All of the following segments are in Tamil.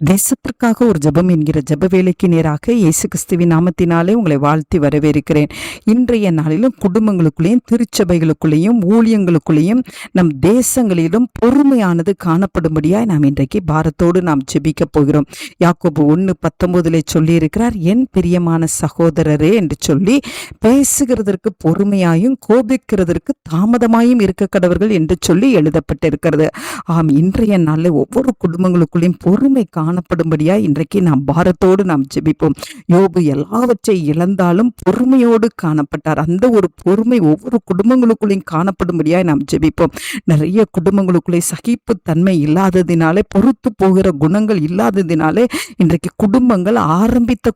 தேசத்திற்காக ஒரு ஜெபம் என்கிற ஜப வேலைக்கு நேராக இயேசு கிறிஸ்துவின் நாமத்தினாலே உங்களை வாழ்த்தி வரவேற்கிறேன். இன்றைய நாளிலும் குடும்பங்களுக்குள்ளேயும் திருச்சபைகளுக்குள்ளேயும் ஊழியங்களுக்குள்ளேயும் நம் தேசங்களிலும் பொறுமையானது காணப்படும்படியாய் நாம் இன்றைக்கு பாரத்தோடு நாம் ஜெபிக்கப் போகிறோம். யாக்கோபு ஒன்று பத்தொன்பதுல சொல்லியிருக்கிறார் என் பிரியமான சகோதரரே என்று சொல்லி பேசுகிறதற்கு பொறுமையாயும் கோபிக்கிறதற்கு தாமதமாயும் இருக்க கடவர்கள் என்று சொல்லி எழுதப்பட்டிருக்கிறது. ஆம் இன்றைய நாளில் ஒவ்வொரு குடும்பங்களுக்குள்ளேயும் பொறுமை காணப்படும்படியா இன்றைக்கு நாம் பாரத்தோடு நாம் ஜெபிப்போம். யோபு எல்லாவற்றை இழந்தாலும் பொறுமையோடு காணப்பட்டார். அந்த ஒரு பொறுமை ஒவ்வொரு குடும்பங்களுக்குள்ளேயும் காணப்படும்படியாய் நாம் ஜெபிப்போம். நிறைய குடும்பங்களுக்குள்ளே சகிப்பு தன்மை இல்லாததினாலே பொறுத்து போகிற குணங்கள் இல்லாததினாலே இன்றைக்கு குடும்பங்கள் ஆரம்பித்த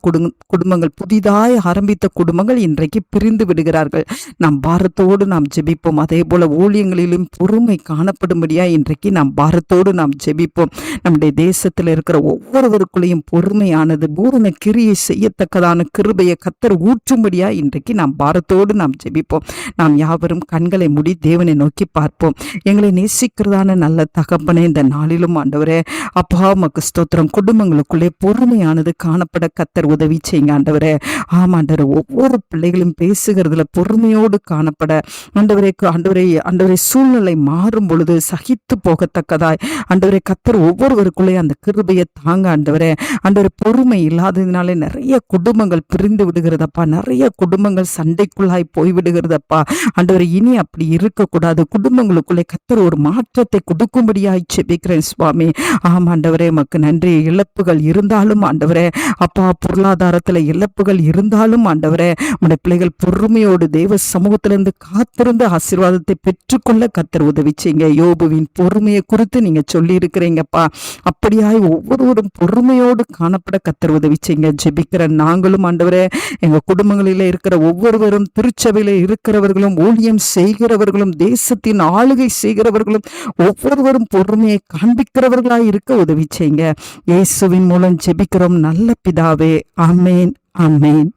குடும்பங்கள் புதிதாய் ஆரம்பித்த குடும்பங்கள் இன்றைக்கு பிரிந்து விடுகிறார்கள். நாம் பாரத்தோடு நாம் ஜெபிப்போம். அதே போல ஊழியங்களிலும் பொறுமை காணப்படும்படியா இன்றைக்கு நாம் பாரத்தோடு நாம் ஜெபிப்போம். நம்முடைய தேசத்தில் இருக்கிற ஒவ்வொருவருக்குள்ளேயும் பொறுமையானது பூரண கிரியை செய்யத்தக்கதான கிருபையை கத்தர் ஊற்றும்படியா இன்றைக்கு நாம் பாரத்தோடு நாம் ஜெபிப்போம். நாம் யாவரும் கண்களை முடி தேவனை நோக்கி பார்ப்போம். எங்களை நேசிக்கிறதான நல்ல தகப்பனே இந்த நாளிலும் ஆண்டவரே அப்பா மக்கு ஸ்தோத்திரம். குடும்பங்களுக்குள்ளே பொறுமையானது காணப்பட கத்தர் உதவி செய்யுங்க ஆண்டவரே. ஆமாண்டவர் ஒவ்வொரு பிள்ளைகளும் பேசுகிறதுல பொறுமையோடு காணப்பட ஆண்டவரே ஆண்டவரை ஆண்டவரை சூழ்நிலை மாறும் பொழுது சகித்து போகத்தக்கதாய். ஆண்டவரை கத்தர் ஒவ்வொருவருக்குள்ளே அந்த கிருபையை தாங்க ஆண்டவரே ஆண்டவர் பொறுமை இல்லாததுனால நிறைய குடும்பங்கள் பிரிந்து விடுகிறதப்பா. நிறைய குடும்பங்கள் சண்டைக்குள்ளாய் போய் ஆண்டவர் இனி அப்படி இருக்கக்கூடாது. குடும்பங்களுக்குள்ளே கத்தர் ஒரு மாற்றத்தை கொடுக்கும்படியாய் செபிக்கிறேன் சுவாமி. ஆம் ஆண்டவரே மக்கு நன்றி. இழப்புகள் இருந்தாலும் ஆண்டவரே அப்பா பொருளாதாரத்துல இழப்புகள் இருந்தாலும் ஆண்டவரே உடைய பிள்ளைகள் பொறுமையோடு தெய்வ சமூகத்திலிருந்து காத்திருந்து ஆசீர்வாதத்தை பெற்றுக்கொள்ள கத்தர் உதவிச்சிங்க யோபுவின் பொறுமையை குறித்து நீங்க சொல்லி இருக்கிறீங்கப்பா அப்படியாய் ஒவ்வொருவரும் பொறுமையோடு காணப்பட கத்தர் உதவி செய்யுங்க ஜெபிக்கிற நாங்களும் ஆண்டவரே எங்க குடும்பங்களில இருக்கிற ஒவ்வொருவரும் திருச்சபையில இருக்கிறவர்களும் ஊழியம் செய்கிறவர்களும் தேசத்தின் ஆளுகை செய்கிறவர்களும் ஒவ்வொருவரும் பொறுமையை காண்பிக்கிறவர்களாய் இருக்க உதவி செய்யுங்க இயேசுவின் மூலம் ஜெபிக்கிறோம். நல்ல பிதாவே ஆமேன் ஆமேன்.